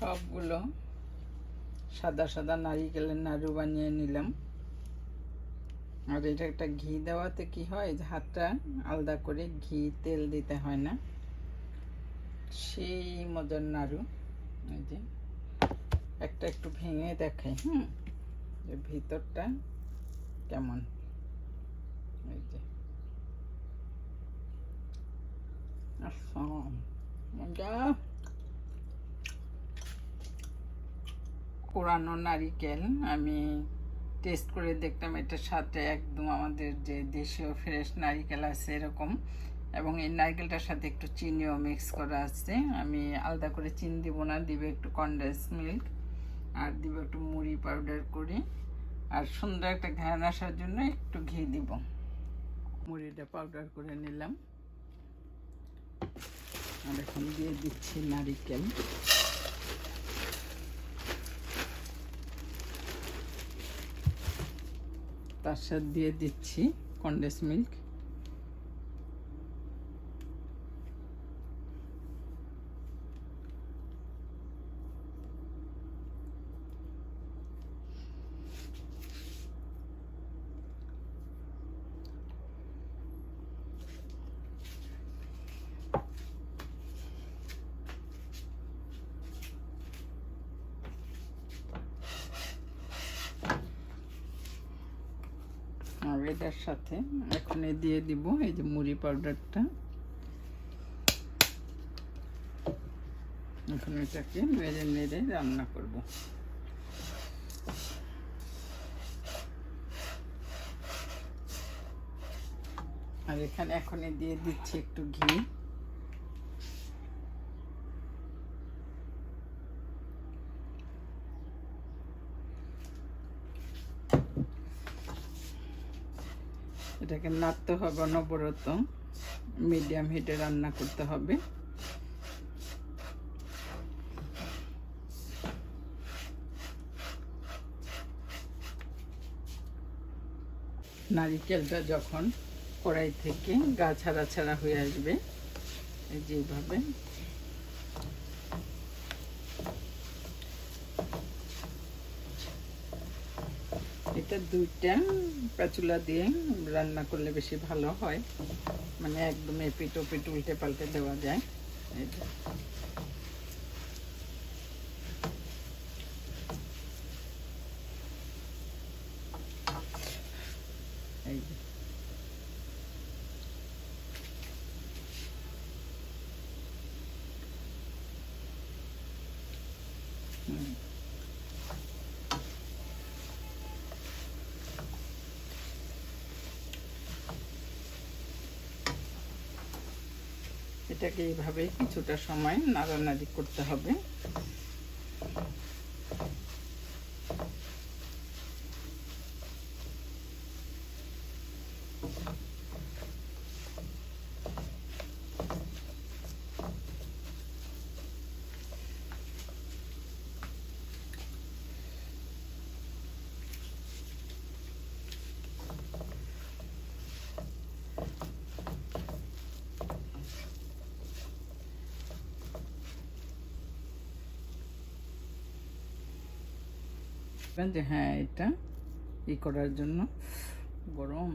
সবগুলো সাদা সাদা নারিকেলের নাড়ু বানিয়ে নিলাম। আর এটা একটা ঘি দেওয়াতে কি হয়? যে হাতটা আলাদা করে ঘি, তেল দিতে হয় না। সেই মজার নাড়ু। এই যে একটা একটু ভেঙে দেখাই, হুম? যে ভিতরটা কেমন? এই যে। আচ্ছা মজা। পুরানো নারিকেল। আমি টেস্ট করে দেখলাম এটার সাথে একদম আমাদের যে দেশীয় ফ্রেশ নারিকেল আছে এরকম। এবং এই নারকেলটার সাথে একটু চিনিও মিক্স করা আছে। আমি আলাদা করে চিনি দিব না, দিব একটু কনডেন্স মিল্ক আর দিব একটু মুড়ি পাউডার করি। আর সুন্দর একটা ঘ্যান আসার জন্য একটু ঘি দিব। মুড়িটা পাউডার করে নিলাম। আর এখন দিয়ে দিচ্ছি নারিকেল। তার সাথে দিয়ে দিচ্ছি কন্ডেন্স মিল্ক আর এটার সাথে এখন দিয়ে দিব এই যে মুড়ি পাউডারটা। এখন এটাকে মেরে মেরে রান্না করব। আর এখানে এখন এ দিয়ে দিচ্ছি একটু ঘি। এটাকে নাড়তে হবে অনবরত। মিডিয়াম হিটে রান্না করতে হবে। নারিকেলটা যখন কড়াই থেকে গা ছাড়া ছাড়া হয়ে আসবে যেভাবে এটা দুইটা পাচুলা দিয়ে রান্না করলে বেশি ভালো হয়। মানে একদম এপিট ওপিট উল্টে পাল্টে দেওয়া যায়। এই যে। এই যে। হুম এটাকে এইভাবে কিছুটা সময় নাড়ানাড়ি করতে হবে। দেখবেন যে হ্যাঁ এটা ই করার জন্য গরম।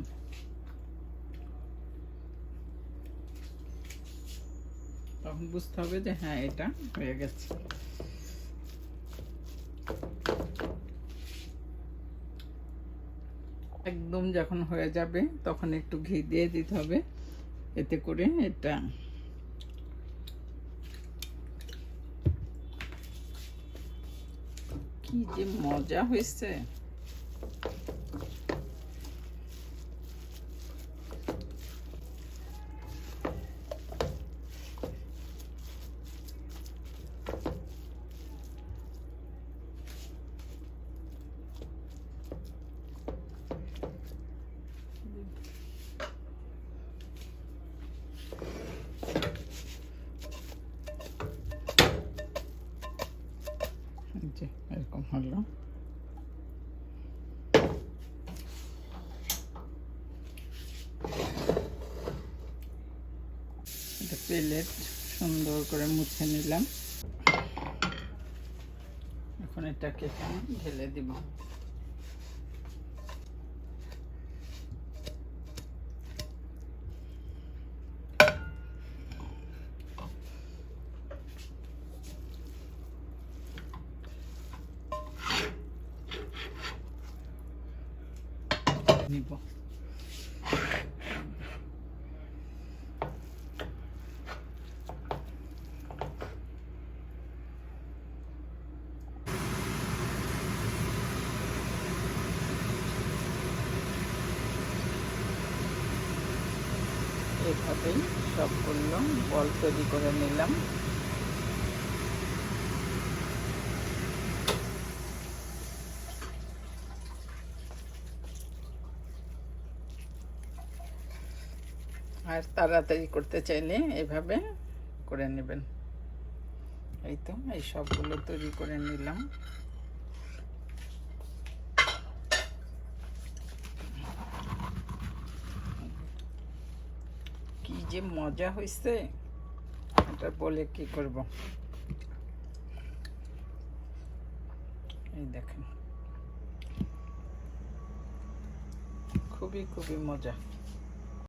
তখন বুঝতে হবে যে হ্যাঁ এটা হয়ে গেছে। একদম যখন হয়ে যাবে, তখন একটু ঘি দিয়ে দিতে হবে। এতে করে এটা কি যে মজা হয়েছে এই যে এরকম হলো প্লেট সুন্দর করে মুছে নিলাম। এখন এটাকে ঢেলে দিব। এভাবেই সবগুলো বল তৈরি করে নিলাম। আর তাড়াতাড়ি করতে চাইলে এভাবে করে নেবেন। এই তো, এই সবগুলো তৈরি করে নিলাম। কি যে মজা হয়েছে এটা বলে কি করব? এই দেখেন। খুবই খুবই মজা।